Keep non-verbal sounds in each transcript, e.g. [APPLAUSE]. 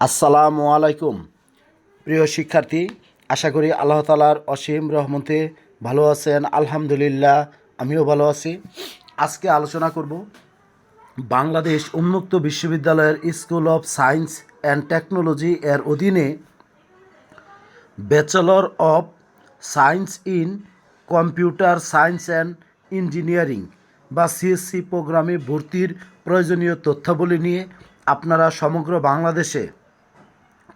আসসালামু আলাইকুম। প্রিয় শিক্ষার্থী, আশা করি আল্লাহ তালার অসীম রহমতে ভালো আছেন। আলহামদুলিল্লাহ, আমিও ভালো আছি। আজকে আলোচনা করব বাংলাদেশ উন্মুক্ত বিশ্ববিদ্যালয়ের school of science and technology এর অধীনে bachelor of science in computer science and engineering বা সিএসসি প্রোগ্রামে ভর্তির প্রয়োজনীয় তথ্যাবলী নিয়ে আপনারা সমগ্র বাংলাদেশে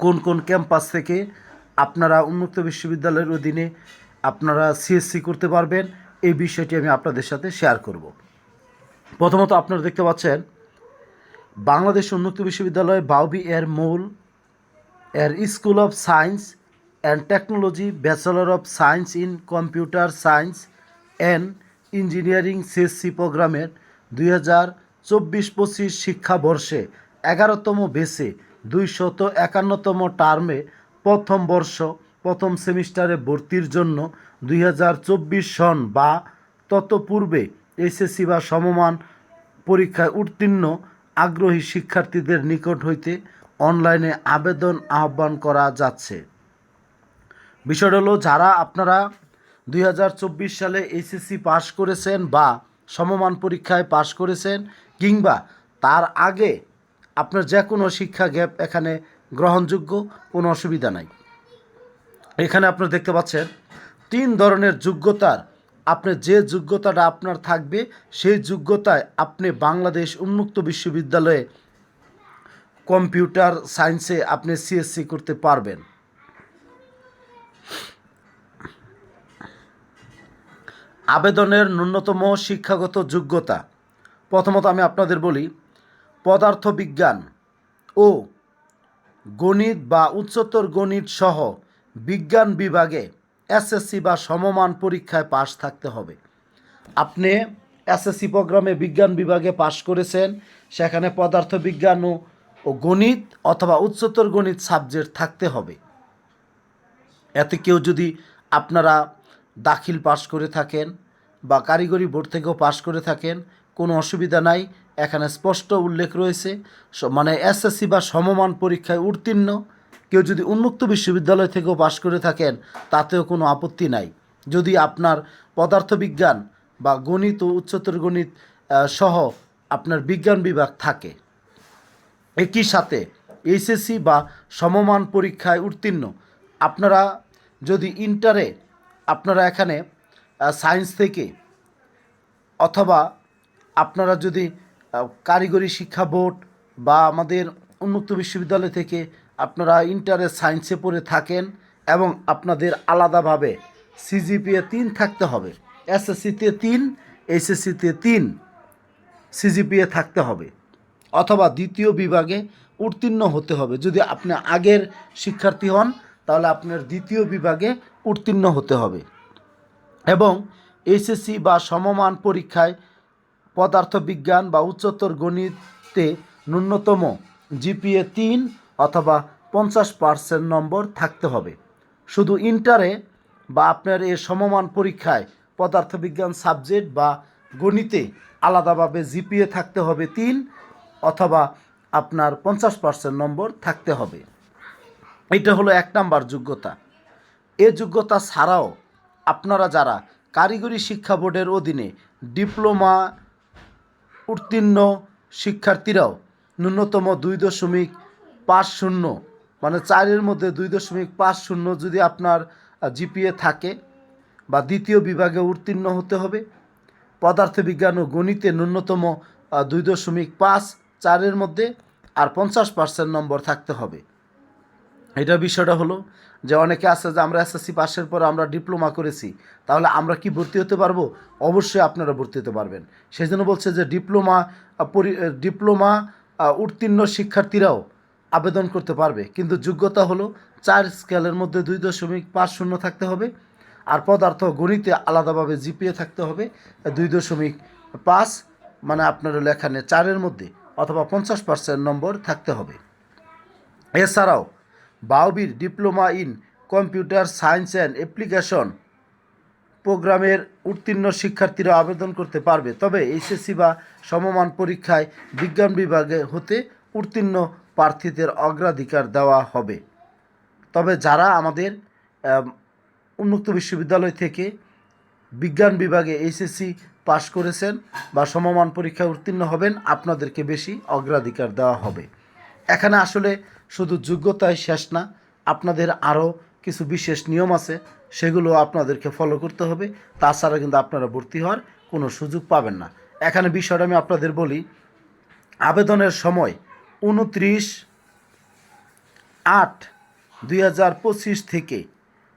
কোন কোন ক্যাম্পাস থেকে আপনারা উন্মুক্ত বিশ্ববিদ্যালয়ের অধীনে আপনারা সিএসসি করতে পারবেন, এই বিষয়টি আমি আপনাদের সাথে শেয়ার করব। প্রথমত আপনারা দেখতে পাচ্ছেন, বাংলাদেশ উন্মুক্ত বিশ্ববিদ্যালয় বাউবি এর মূল, এর school of science and technology bachelor of science in computer science and engineering CSC প্রোগ্রামের দুই হাজার চব্বিশ পঁচিশ শিক্ষাবর্ষে এগারোতম বেসে দুইশত একান্নতম টার্মে প্রথম বর্ষ, প্রথম সেমিস্টারে ভর্তির জন্য দুই হাজার চব্বিশ সন বা তৎপূর্বে এসএসসি বা সমমান পরীক্ষায় উত্তীর্ণ আগ্রহী শিক্ষার্থীদের নিকট হইতে অনলাইনে আবেদন আহ্বান করা যাচ্ছে। বিষয়টা হলো, যারা আপনারা দুই হাজার চব্বিশ সালে এইচএসসি পাশ করেছেন বা সমমান পরীক্ষায় পাশ করেছেন কিংবা তার আগে আপনার যে কোনো শিক্ষা গ্যাপ এখানে গ্রহণযোগ্য, কোনো অসুবিধা নাই। এখানে আপনারা দেখতে পাচ্ছেন, তিন ধরনের যোগ্যতার আপনি যে যোগ্যতাটা আপনার থাকবে, সেই যোগ্যতায় আপনি বাংলাদেশ উন্মুক্ত বিশ্ববিদ্যালয়ে কম্পিউটার সায়েন্সে আপনি সিএসসি করতে পারবেন। আবেদনের ন্যূনতম শিক্ষাগত যোগ্যতা। প্রথমত আমি আপনাদের বলি পদার্থবিজ্ঞান ও গণিত বা উচ্চতর গণিত সহ বিজ্ঞান বিভাগে এসএসসি বা সমমান পরীক্ষায় পাশ থাকতে হবে। আপনি এসএসসি প্রোগ্রামে বিজ্ঞান বিভাগে পাশ করেছেন, সেখানে পদার্থবিজ্ঞান ও গণিত অথবা উচ্চতর গণিত সাবজেক্ট থাকতে হবে। এতে কেউ যদি আপনারা দাখিল পাশ করে থাকেন বা কারিগরি বোর্ড থেকেও পাশ করে থাকেন কোনো অসুবিধা নাই। এখানে স্পষ্ট উল্লেখ রয়েছে। মানে এসএসসি বা সমমান পরীক্ষায় উত্তীর্ণ। কেউ যদি উন্মুক্ত বিশ্ববিদ্যালয় থেকেও পাশ করে থাকেন, তাতেও কোনো আপত্তি নাই। যদি আপনার পদার্থবিজ্ঞান বা গণিত ও উচ্চতর গণিত সহ আপনার বিজ্ঞান বিভাগ থাকে। একই সাথে এইচএসসি বা সমমান পরীক্ষায় উত্তীর্ণ। আপনারা যদি ইন্টারে আপনারা এখানে সায়েন্স থেকে অথবা আপনারা যদি কারিগরি শিক্ষা বোর্ড বা আমাদের উন্মুক্ত বিশ্ববিদ্যালয় থেকে আপনারা ইন্টারে সায়েন্সে পড়ে থাকেন এবং আপনাদের আলাদাভাবে সিজিপিএ তিন থাকতে হবে এসএসসিতে তিন এসএসসিতে তিন সিজিপিএ থাকতে হবে অথবা দ্বিতীয় বিভাগে উত্তীর্ণ হতে হবে। যদি আপনি আগের শিক্ষার্থী হন, তাহলে আপনার দ্বিতীয় বিভাগে উত্তীর্ণ হতে হবে এবং এসএসসি বা সমমান পরীক্ষায় পদার্থবিজ্ঞান বা উচ্চতর গণিতে ন্যূনতম জিপিএ তিন অথবা পঞ্চাশ পার্সেন্ট নম্বর থাকতে হবে। শুধু ইন্টারে বা আপনার এ সমমান পরীক্ষায় পদার্থবিজ্ঞান সাবজেক্ট বা গণিতে আলাদাভাবে জিপিএ থাকতে হবে তিন অথবা আপনার পঞ্চাশ পার্সেন্ট নম্বর থাকতে হবে। এটা হলো এক নাম্বার যোগ্যতা। এ যোগ্যতা ছাড়াও আপনারা যারা কারিগরি শিক্ষা বোর্ডের অধীনে ডিপ্লোমা উত্তীর্ণ শিক্ষার্থীরাও ন্যূনতম দুই দশমিক পাঁচ শূন্য মানে চারের মধ্যে দুই দশমিক পাঁচ শূন্য যদি আপনার জিপিএ থাকে বা দ্বিতীয় বিভাগে উত্তীর্ণ হতে হবে। পদার্থবিজ্ঞান ও গণিতে ন্যূনতম দুই দশমিক পাঁচ চারের মধ্যে আর পঞ্চাশ পার্সেন্ট নম্বর থাকতে হবে। এটা বিষয়টা হলো যে অনেকে আছে যে আমরা এসএসসি পাশের পর আমরা ডিপ্লোমা করেছি, তাহলে আমরা কি ভর্তি হতে পারব? অবশ্যই আপনারা ভর্তি হতে পারবেন। সেই জন্য বলছে যে ডিপ্লোমা পরি ডিপ্লোমা উত্তীর্ণ শিক্ষার্থীরাও আবেদন করতে পারবে। কিন্তু যোগ্যতা হলো চার স্কেলের মধ্যে দুই দশমিক পাঁচ শূন্য থাকতে হবে, আর পদার্থ গণিতে আলাদাভাবে জিপিএ থাকতে হবে, দুই দশমিক পাঁচ মানে আপনার হলো এখানে চারের মধ্যে, অথবা পঞ্চাশ পার্সেন্ট নম্বর থাকতে হবে। এছাড়াও বাউবির diploma in computer science and application প্রোগ্রামের উত্তীর্ণ শিক্ষার্থীরা আবেদন করতে পারবে। তবে এইচএসসি বা সমমান পরীক্ষায় বিজ্ঞান বিভাগে হতে উত্তীর্ণ প্রার্থীদের অগ্রাধিকার দেওয়া হবে। তবে যারা আমাদের আম, উন্মুক্ত বিশ্ববিদ্যালয় থেকে বিজ্ঞান বিভাগে এইচএসসি পাশ করেছেন বা সমমান পরীক্ষায় উত্তীর্ণ হবেন আপনাদেরকে বেশি অগ্রাধিকার দেওয়া হবে। এখানে আসলে শুধু যোগ্যতায় শেষ না, আপনাদের আরও কিছু বিশেষ নিয়ম আছে, সেগুলো আপনাদেরকে ফলো করতে হবে। তাছাড়া কিন্তু আপনারা ভর্তি হওয়ার কোনো সুযোগ পাবেন না। এখানে বিষয়টা আমি আপনাদের বলি, আবেদনের সময় উনত্রিশ আট দুই থেকে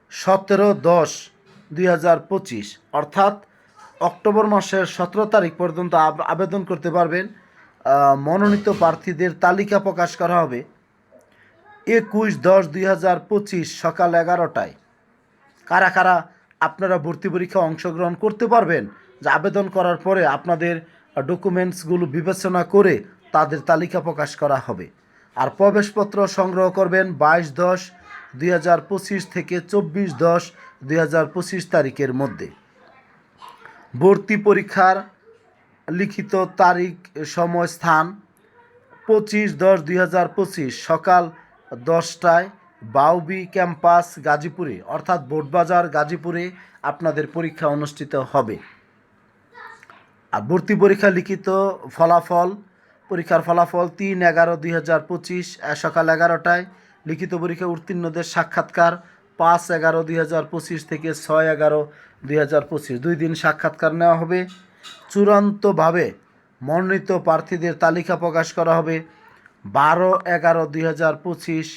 সতেরো দশ দুই অর্থাৎ অক্টোবর মাসের সতেরো তারিখ পর্যন্ত আব- আবেদন করতে পারবেন। মনোনীত প্রার্থীদের তালিকা প্রকাশ করা হবে একুশ দশ দুই হাজার পঁচিশ সকাল এগারোটায়। কারা কারা আপনারা ভর্তি পরীক্ষায় অংশগ্রহণ করতে পারবেন যে আবেদন করার পরে আপনাদের ডকুমেন্টসগুলো বিবেচনা করে তাদের তালিকা প্রকাশ করা হবে। আর প্রবেশপত্র সংগ্রহ করবেন বাইশ দশ দুই হাজার পঁচিশ থেকে চব্বিশ দশ দুই হাজার পঁচিশ তারিখের মধ্যে। ভর্তি পরীক্ষার লিখিত তারিখ, সময়, স্থান পঁচিশ দশ দুই হাজার পঁচিশ, সকাল দশটায় বাউবি ক্যাম্পাস গাজীপুরে, অর্থাৎ বোটবাজার গাজীপুরে আপনাদের পরীক্ষা অনুষ্ঠিত হবে। আর ভর্তি পরীক্ষা লিখিত ফলাফল, পরীক্ষার ফলাফল তিন এগারো দুই হাজার পঁচিশ সকাল এগারোটায় লিখিত পরীক্ষা উত্তীর্ণদের সাক্ষাৎকার পাঁচ এগারো দুই হাজার পঁচিশ থেকে ছয় এগারো দুই হাজার পঁচিশ। দুই দিন সাক্ষাৎকার নেওয়া হবে। চূড়ান্তভাবে মনোনীত প্রার্থীদের তালিকা প্রকাশ করা হবে বারো এগারো দুই হাজার পঁচিশ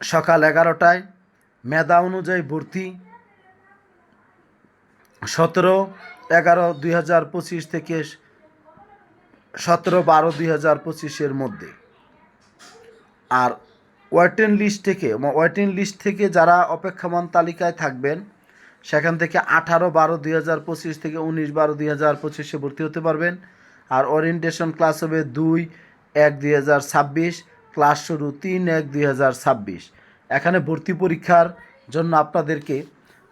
সকাল এগারোটায়। মেধা অনুযায়ী ভর্তি সতেরো এগারো দুই হাজার পঁচিশ থেকে সতেরো বারো দুই হাজার পঁচিশের মধ্যে। আর ওয়েটিং লিস্ট থেকে ওয়েটিং লিস্ট থেকে যারা অপেক্ষমান তালিকায় থাকবেন সেখান থেকে আঠারো, বারো, দুই হাজার পঁচিশ থেকে উনিশ, বারো, দুই হাজার পঁচিশে ভর্তি হতে পারবেন। আর ওরিয়েন্টেশন ক্লাস হবে দুই, এক, দুই হাজার ছাব্বিশ। ক্লাস শুরু তিন, এক, দুই হাজার ছাব্বিশ। এখানে ভর্তি পরীক্ষার জন্য আপনাদেরকে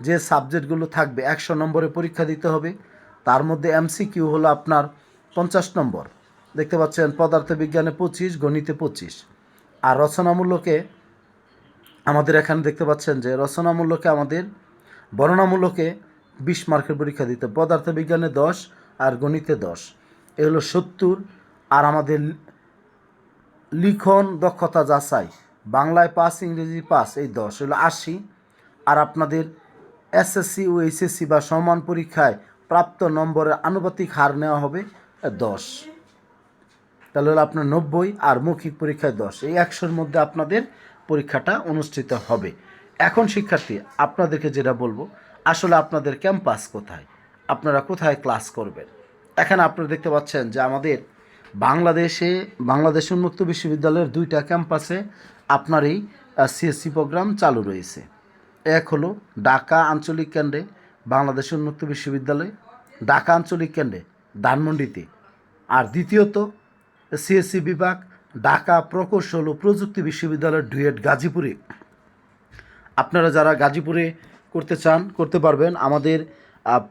যে সাবজেক্টগুলো থাকবে একশো নম্বরে পরীক্ষা দিতে হবে। তার মধ্যে এমসিকিউ হলো আপনার পঞ্চাশ নম্বর। দেখতে পাচ্ছেন, পদার্থবিজ্ঞানে পঁচিশ, গণিতে পঁচিশ। আর রচনামূলকে আমাদের এখানে দেখতে পাচ্ছেন যে রচনামূলকে আমাদের বর্ণনামূলকে বিশ মার্কের পরীক্ষা দিতে। পদার্থবিজ্ঞানে দশ আর গণিতে দশ। এ হলো সত্তর আর আমাদের লিখন দক্ষতা যাচাই। বাংলায় পাস ইংরেজি পাস এই দশ। হলো আশি আর আপনাদের এসএসসি ও এইচএসসি বা সমান পরীক্ষায় প্রাপ্ত নম্বরের আনুপাতিক হার নেওয়া হবে দশ। তাহলে হলো আপনার নব্বই আর মৌখিক পরীক্ষায় দশ। এই একশোর মধ্যে আপনাদের পরীক্ষাটা অনুষ্ঠিত হবে। এখন শিক্ষার্থী, আপনাদেরকে যেটা বলব, আসলে আপনাদের ক্যাম্পাস কোথায়? আপনারা কোথায় ক্লাস করবেন? এখানে আপনারা দেখতে পাচ্ছেন যে আমাদের বাংলাদেশে, বাংলাদেশ উন্মুক্ত বিশ্ববিদ্যালয়ের দুইটা ক্যাম্পাসে আপনার এই সিএসসি প্রোগ্রাম চালু রয়েছে। এক হলো ঢাকা আঞ্চলিক কেন্দ্রে বাংলাদেশ উন্মুক্ত বিশ্ববিদ্যালয়, ঢাকা আঞ্চলিক কেন্দ্রে ধানমন্ডিতে। আর দ্বিতীয়ত সিএসসি বিভাগ, ঢাকা প্রকৌশল ও প্রযুক্তি বিশ্ববিদ্যালয়ের ডুয়েট গাজীপুরে। আপনারা যারা গাজীপুরে করতে চান, করতে পারবেন। আমাদের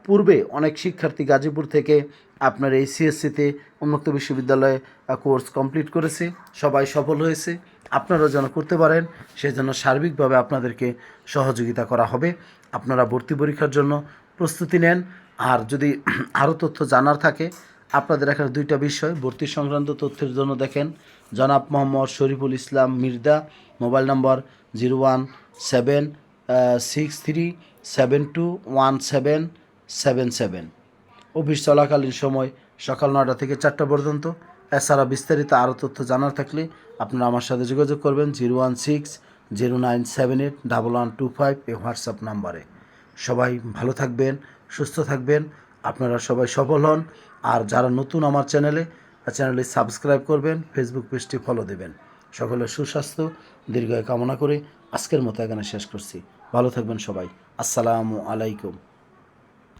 পূর্বে অনেক শিক্ষার্থী গাজীপুর থেকে আপনার এই সিএসসিতে উন্মুক্ত বিশ্ববিদ্যালয়ে কোর্স কমপ্লিট করেছে। সবাই সফল হয়েছে। আপনারা যেন করতে পারেন সেজন্য সার্বিকভাবে আপনাদেরকে সহযোগিতা করা হবে। আপনারা ভর্তি পরীক্ষার জন্য প্রস্তুতি নেন। আর যদি [CLEARS THROAT] আরও তথ্য জানার থাকে, আপনাদের এখানে দুইটা বিষয়, ভর্তি সংক্রান্ত তথ্যের জন্য দেখেন। জনাব মোহাম্মদ শরীফুল ইসলাম মির্দা মোবাইল নম্বর zero one seven six three, seven two one seven seven seven. Office চলাকালীন সময় সকাল নয়টা থেকে চারটা পর্যন্ত। এছাড়া বিস্তারিত আরও তথ্য জানার থাকলে আপনারা আমার সাথে যোগাযোগ করবেন zero one six, zero nine seven eight, double one two five এই হোয়াটসঅ্যাপ নাম্বারে। সবাই ভালো থাকবেন, সুস্থ থাকবেন, আপনারা সবাই সফল হন। আর যারা নতুন আমার চ্যানেলে, চ্যানেলটি সাবস্ক্রাইব করবেন, ফেসবুক পেজটি ফলো দেবেন। সকলের সুস্বাস্থ্য, দীর্ঘায় কামনা করে আজকের মতো এখানে শেষ করছি। ভালো থাকবেন সবাই। আসসালামু আলাইকুম।